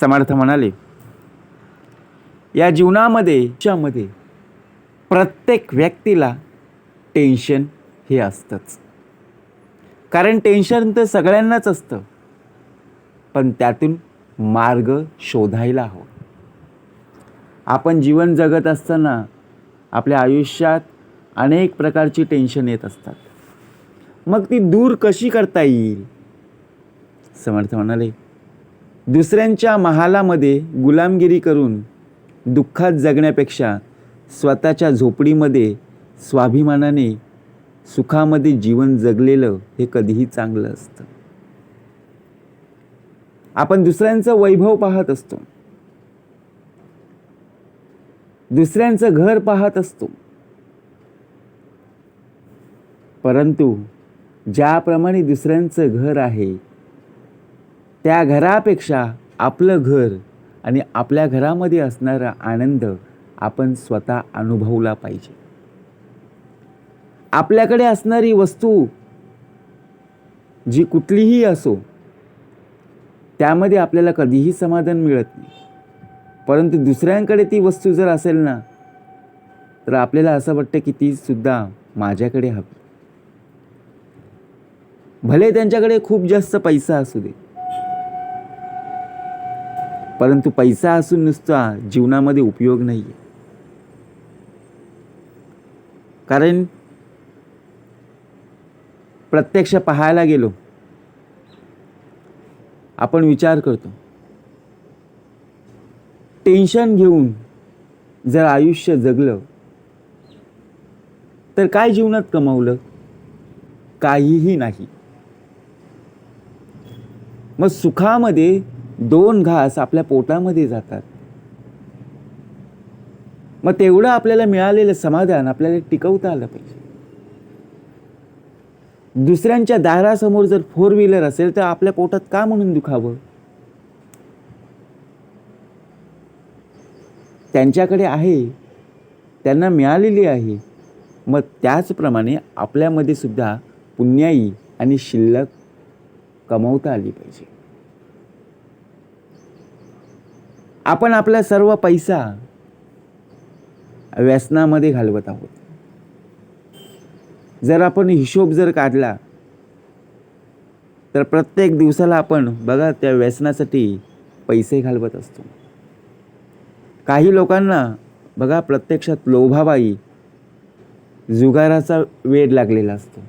समर्थ म्हणाले या जीवनामध्ये ज्यामध्ये प्रत्येक व्यक्तीला टेन्शन हे असतंच. कारण टेन्शन तर सगळ्यांनाच असतं. पण त्यातून मार्ग शोधायला हवं. आपण जीवन जगत असताना आपल्या आयुष्यात अनेक प्रकारची टेन्शन येत असतात. मग ती दूर कशी करता येईल? समर्थ म्हणाले दुसऱ्यांच्या महालामध्ये गुलामगिरी करून दुःखात जगण्यापेक्षा स्वतःच्या झोपडीमध्ये स्वाभिमानाने सुखामध्ये जीवन जगलेलं हे कधीही चांगलं असतं. आपण दुसऱ्यांचं वैभव पाहत असतो. दुसऱ्यांचं घर पाहत असतो. परंतु ज्याप्रमाणे दुसऱ्यांचं घर आहे त्या घरापेक्षा आपलं घर आणि आपल्या घरामध्ये असणारा आनंद आपण स्वतः अनुभवला पाहिजे. आपल्याकडे असणारी वस्तू जी कुठलीही असो त्यामध्ये आपल्याला कधीही समाधान मिळत नाही. परंतु दुसऱ्यांकडे ती वस्तू जर असेल ना तर आपल्याला असं वाटतं की ती सुद्धा माझ्याकडे हवी. भले त्यांच्याकडे खूप जास्त पैसा असू दे परंतु पैसा असून नुसता जीवनामध्ये उपयोग नाही आहे कारण प्रत्यक्ष पाहायला गेलो आपण विचार करतो टेन्शन घेऊन जर आयुष्य जगलं तर काय जीवनात कमावलं? काहीही नाही. मग सुखामध्ये दोन घास आपल्या पोटामध्ये जातात. मग तेवढं आपल्याला मिळालेलं समाधान आपल्याला टिकवता आलं पाहिजे. दुसऱ्यांच्या दारासमोर जर फोर व्हीलर असेल तर आपल्या पोटात का म्हणून दुखावं? त्यांच्याकडे आहे त्यांना मिळालेली आहे. मग त्याचप्रमाणे आपल्यामध्ये सुद्धा पुण्याई आणि शिल्लक कमवता आली पाहिजे. आपण आपला सर्व पैसा व्यसनामध्ये घालवत आहोत. जर आपण हिशोब जर काढला तर प्रत्येक दिवसाला आपण बघा त्या व्यसनासाठी पैसे घालवत असतो. काही लोकांना बघा प्रत्यक्षात लोभाबाई जुगाराचा वेड लागलेला असतो.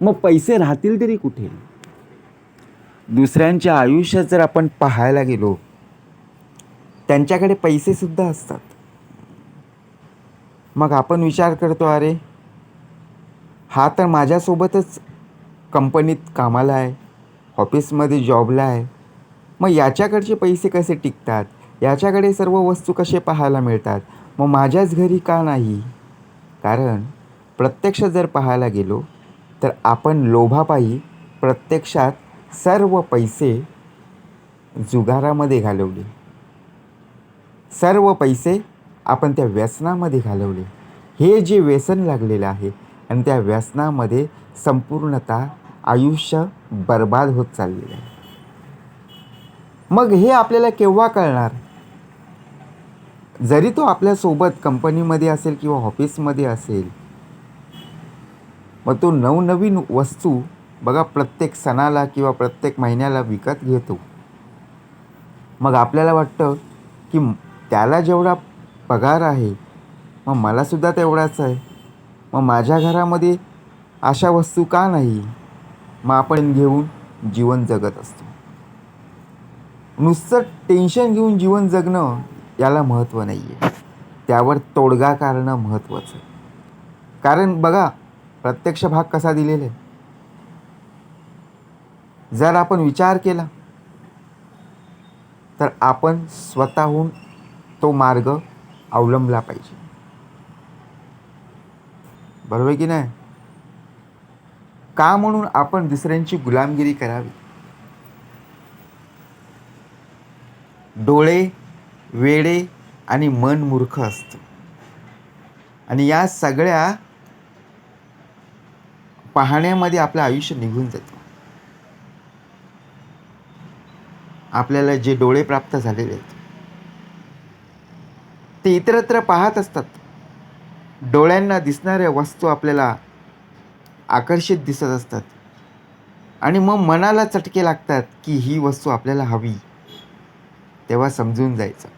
मग पैसे राहतील तरी कुठे? दुसऱ्यांच्या आयुष्यात जर आपण पाहायला गेलो त्यांच्याकडे पैसेसुद्धा असतात. मग आपण विचार करतो अरे हा तर माझ्यासोबतच कंपनीत कामाला आहे ऑफिसमध्ये जॉबला आहे. मग याच्याकडचे पैसे कसे टिकतात? याच्याकडे सर्व वस्तू कसे पाहायला मिळतात? मग माझ्याच घरी का नाही? कारण प्रत्यक्ष जर पाहायला गेलो तर आपण लोभापायी प्रत्यक्षात सर्व पैसे जुगारामध्ये घालवले. सर्व पैसे आपण त्या व्यसनामध्ये घालवले. हे जे व्यसन लागलेलं आहे आणि त्या व्यसनामध्ये संपूर्णतः आयुष्य बर्बाद होत चाललेलं आहे. मग हे आपल्याला केव्हा कळणार? जरी तो आपल्यासोबत कंपनीमध्ये असेल किंवा ऑफिसमध्ये असेल मग तो नवनवीन वस्तू बघा प्रत्येक सणाला किंवा प्रत्येक महिन्याला विकत घेतो. मग आपल्याला वाटतं की त्याला जेवढा पगार आहे मग मलासुद्धा तेवढाच आहे. मग माझ्या घरामध्ये अशा वस्तू का नाही? मग आपण घेऊन जीवन जगत असतो. नुसतं टेन्शन घेऊन जीवन जगणं याला महत्त्व नाही आहे त्यावर तोडगा काढणं महत्त्वाचं आहे. कारण बघा प्रत्यक्ष भाग कसा दिलेला आहे. जर आपण विचार केला तर आपण स्वतःहून तो मार्ग अवलंबला पाहिजे. बरोबर की नाही? का म्हणून आपण दुसऱ्यांची गुलामगिरी करावी? डोळे वेडे आणि मन मूर्ख असतं. आणि या सगळ्या पाहण्यामध्ये आपलं आयुष्य निघून जातं. आपल्याला जे डोळे प्राप्त झालेले आहेत ते इतरत्र पाहत असतात. डोळ्यांना दिसणाऱ्या वस्तू आपल्याला आकर्षित दिसत असतात. आणि मग मनाला चटके लागतात की ही वस्तू आपल्याला हवी. तेव्हा समजून जायचं.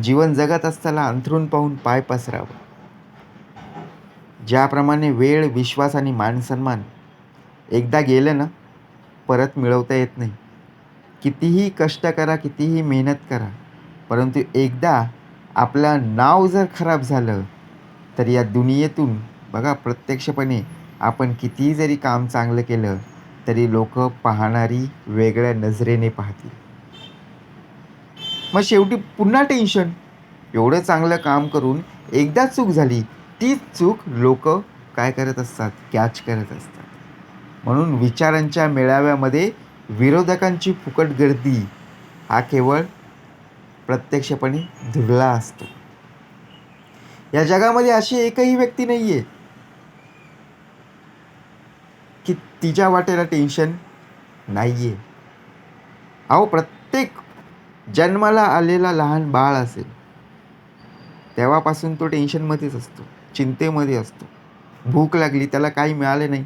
जीवन जगत असताना अंथरून पाहून पाय पसरावं. ज्याप्रमाणे वेळ विश्वास आणि मानसन्मान एकदा गेलं ना परत मिळवता येत नाही. कितीही कष्ट करा कितीही मेहनत करा. परंतु एकदा आपलं नाव जर खराब झालं तर या दुनियेतून बघा प्रत्यक्षपणे आपण कितीही जरी काम चांगलं केलं तरी लोक पाहणारी वेगळ्या नजरेने पाहतील. मग शेवटी पुन्हा टेन्शन एवढं चांगलं काम करून एकदा चूक झाली तीच चूक लोक काय करत असतात? कॅच करत असतात. म्हणून विचारांच्या मेळाव्यामध्ये विरोधकांची फुकट गर्दी हा केवळ प्रत्यक्षपणे धुडला असतो. या जगामध्ये अशी एकही व्यक्ती नाही आहे की तिच्या वाटेला टेन्शन नाही आहे अहो प्रत्येक जन्माला आलेला लहान बाळ असेल तेव्हापासून तो टेन्शनमध्येच असतो चिंतेमध्ये असतो. भूक लागली त्याला काही मिळाले नाही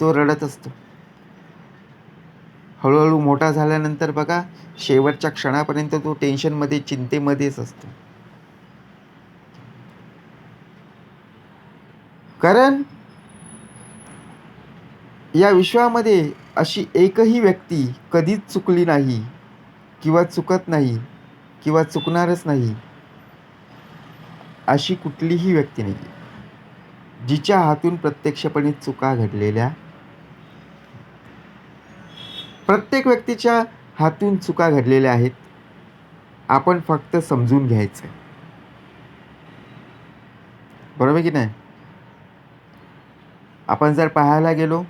तो रडत असतो. हळूहळू मोठा झाल्यानंतर बघा शेवटच्या क्षणापर्यंत तो टेन्शनमध्ये चिंतेमध्येच असतो. कारण या विश्वामध्ये अशी एकही व्यक्ती कधीच चुकली नाही किंवा चुकत नाही किंवा चुकणारच नाही अशी कुठलीही व्यक्ती नाही जिच्या हातून प्रत्यक्षपणे चुका घडलेल्या प्रत्येक व्यक्तीच्या हातून चुका घडलेल्या आहेत. आपण फक्त समजून घ्यायचं बरोबर की नाही? आपण जर पाहायला गेलो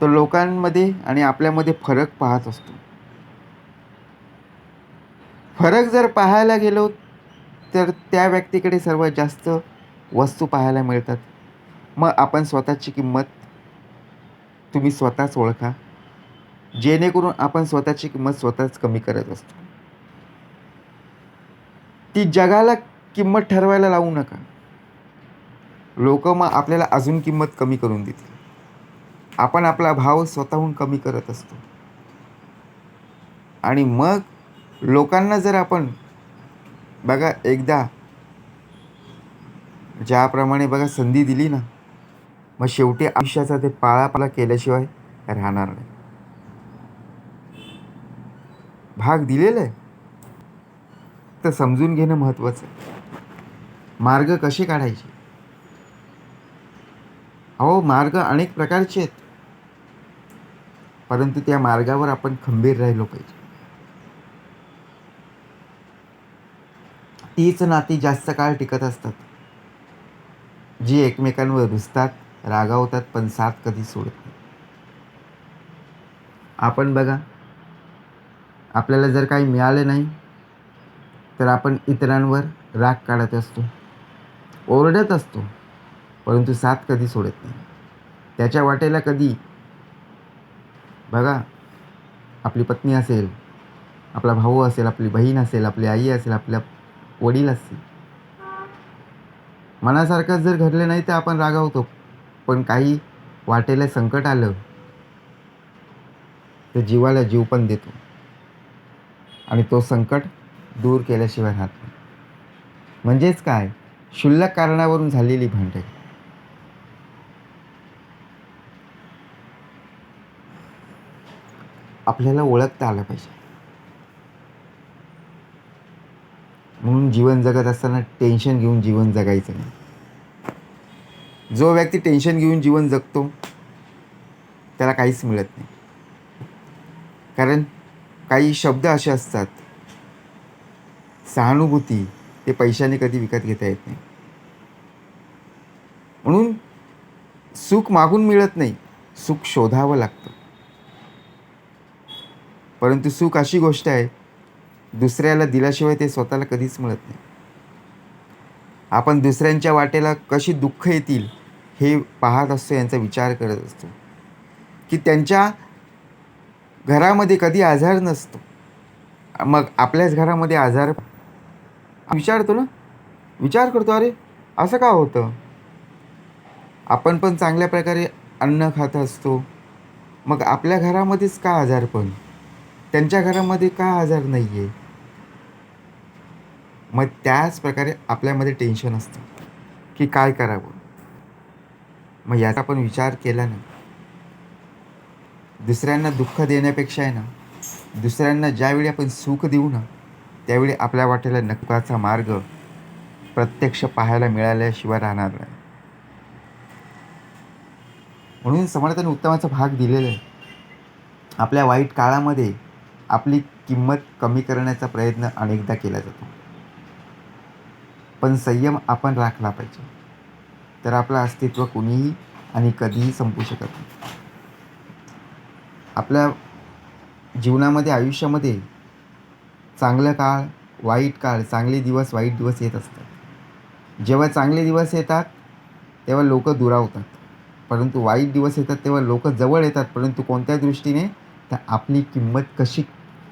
तर लोकांमध्ये आणि आपल्यामध्ये फरक पाहत असतो. फरक जर पाहायला गेलो तर त्या व्यक्तीकडे सर्वात जास्त वस्तू पाहायला मिळतात. मग आपण स्वतःची किंमत तुम्ही स्वतःच ओळखा. जेणेकरून आपण स्वतःची किंमत स्वतःच कमी करत असतो. ती जगाला किंमत ठरवायला लावू नका. लोक मग आपल्याला अजून किंमत कमी करून देतील. आपण आपला भाव स्वतःहून कमी करत असतो. आणि मग लोकांना जर आपण बघा एकदा ज्याप्रमाणे बघा संधी दिली ना मग शेवटी आयुष्याचा ते पाळापाला केल्याशिवाय राहणार नाही. भाग दिलेला आहे. तर समजून घेणं महत्त्वाचं आहे. मार्ग कसे काढायचे? अहो मार्ग अनेक प्रकारचे आहेत. परंतु त्या मार्गावर आपण खंबीर राहिलो पाहिजे. तीच नाती जास्त काळ टिकत असतात. जी एकमेकांवर रुजतात रागावतात पण साथ कधी सोडत नाही. आपण बघा आपल्याला जर काही मिळालं नाही तर आपण इतरांवर राग काढत असतो. ओरडत असतो परंतु साथ कधी सोडत नाही. त्याच्या वाटेला कधी बघा आपली पत्नी असेल आपला भाऊ असेल आपली बहीण असेल आपली आई असेल आपल्या वडील असतील. मनासारखं जर घडलं नाही तर आपण रागावतो. पण काही वाटेला संकट आलं तर जीवाला जीव पण देतो. आणि तो संकट दूर केल्याशिवाय राहत नाही. म्हणजेच काय? क्षुल्लक कारणावरून झालेली भांडे. आपल्याला ओळखता आलं पाहिजे. म्हणून जीवन जगत असताना टेन्शन घेऊन जीवन जगायचं नाही. जो व्यक्ती टेन्शन घेऊन जीवन जगतो त्याला काहीच मिळत नाही. कारण काही शब्द असे असतात. सहानुभूती ते पैशाने कधी विकत घेता येत नाही. म्हणून सुख मागून मिळत नाही सुख शोधावं लागतं. परंतु सुख अशी गोष्ट आहे दुसऱ्याला दिल्याशिवाय ते स्वतःला कधीच मिळत नाही. आपण दुसऱ्यांच्या वाटेला कशी दुःख येतील हे पाहत असतो यांचा विचार करत असतो. की त्यांच्या घरामध्ये कधी आजार नसतो. मग आपल्याच घरामध्ये आजार. विचारतो ना. विचार करतो अरे असं का होतं? आपण पण चांगल्या प्रकारे अन्न खात असतो. मग आपल्या घरामध्येच का आजार पण? त्यांच्या घरामध्ये का आजार नाही आहे मग त्याच प्रकारे आपल्यामध्ये टेन्शन असतं. की काय करावं? मग याचा आपण विचार केला नाही दुसऱ्यांना दुःख देण्यापेक्षा आहे ना दुसऱ्यांना ज्यावेळी आपण सुख देऊ ना त्यावेळी आपल्या वाटेला नकाचा मार्ग प्रत्यक्ष पाहायला मिळाल्याशिवाय राहणार नाही. म्हणून समर्थाने उत्तमाचा भाग दिलेला आहे. आपल्या वाईट काळामध्ये आपली किंमत कमी करण्याचा प्रयत्न अनेकदा केला जातो. पण संयम आपण राखला पाहिजे. तर आपलं अस्तित्व कुणीही आणि कधीही संपू शकत नाही. आपल्या जीवनामध्ये आयुष्यामध्ये चांगलं काळ वाईट काळ चांगले दिवस वाईट दिवस येत असतात. जेव्हा चांगले दिवस येतात तेव्हा लोक दुरावतात. परंतु वाईट दिवस येतात तेव्हा लोक जवळ येतात. परंतु कोणत्या दृष्टीने? तर आपली किंमत कशी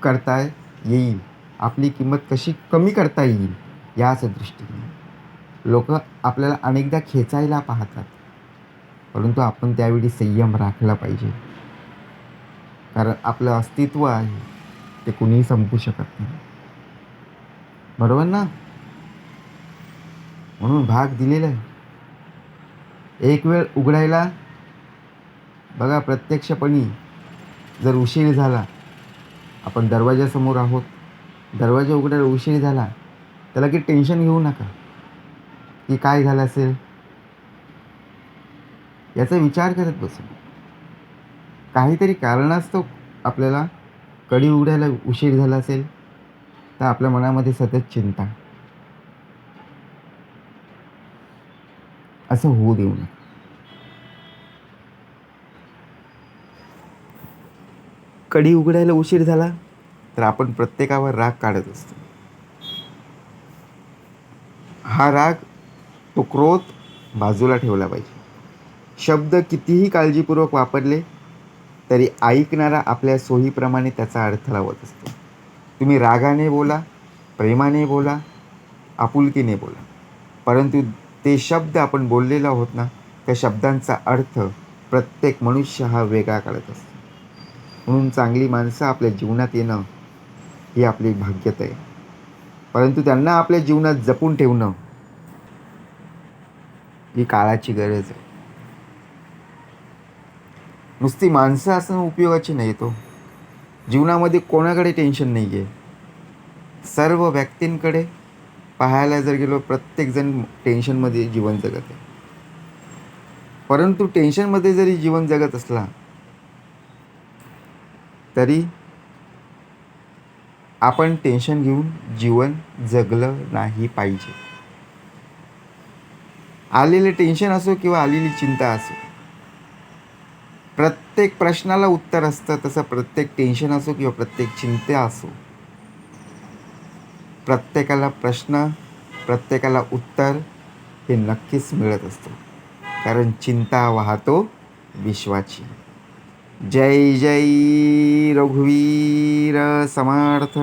करता येईल? आपली किंमत कशी कमी करता येईल? याच दृष्टीने लोक आपल्याला अनेकदा खेचायला पाहतात. परंतु आपण त्यावेळी संयम राखला पाहिजे. कारण आपलं अस्तित्व आहे ते कुणीही संपू शकत नाही. बरोबर ना? म्हणून भाग दिलेला आहे. एक वेळ उघडायला बघा प्रत्यक्षपणी जर उशीर झाला आपण दरवाजासमोर आहोत. दरवाजा उघडायला उशीर झाला त्याला की टेन्शन घेऊ नका. की काय झालं असेल? याचा विचार करत बसू. काहीतरी कारणास्तव आपल्याला कडी उघडायला उशीर झाला असेल तर आपल्या मनामध्ये सतत चिंता. असं होऊ देऊ नये कडी उघडायला उशीर झाला तर आपण प्रत्येकावर राग काढत असतो. हा राग तो क्रोध बाजूला ठेवला पाहिजे. शब्द कितीही काळजीपूर्वक वापरले तरी ऐकणारा आपल्या सोयीप्रमाणे त्याचा अर्थ लावत असतो. तुम्ही रागाने बोला प्रेमाने बोला आपुलकीने बोला. परंतु ते शब्द आपण बोललेला आहोत ना त्या शब्दांचा अर्थ प्रत्येक मनुष्य हा वेगळा काढत असतो. म्हणून चांगली माणसं आपल्या जीवनात येणं ही आपली भाग्यता आहे. परंतु त्यांना आपल्या जीवनात जपून ठेवणं ही काळाची गरज आहे. नुसती माणसं असणं उपयोगाची नाही तो. जीवनामध्ये कोणाकडे टेन्शन नाही आहे सर्व व्यक्तींकडे पाहायला जर गेलो प्रत्येकजण टेन्शनमध्ये जीवन जगत आहे. परंतु टेन्शनमध्ये जरी जीवन जगत असला तरी आपण टेन्शन घेऊन जीवन जगलं नाही पाहिजे. आलेले टेन्शन असो किंवा आलेली चिंता असो प्रत्येक प्रश्नाला उत्तर असतं तसं प्रत्येक टेन्शन असो किंवा प्रत्येक चिंता असो. प्रत्येकाला प्रश्न प्रत्येकाला उत्तर हे नक्कीच मिळत असतो. कारण चिंता वाहतो विश्वाची. जय जय रघुवीर समर्थ.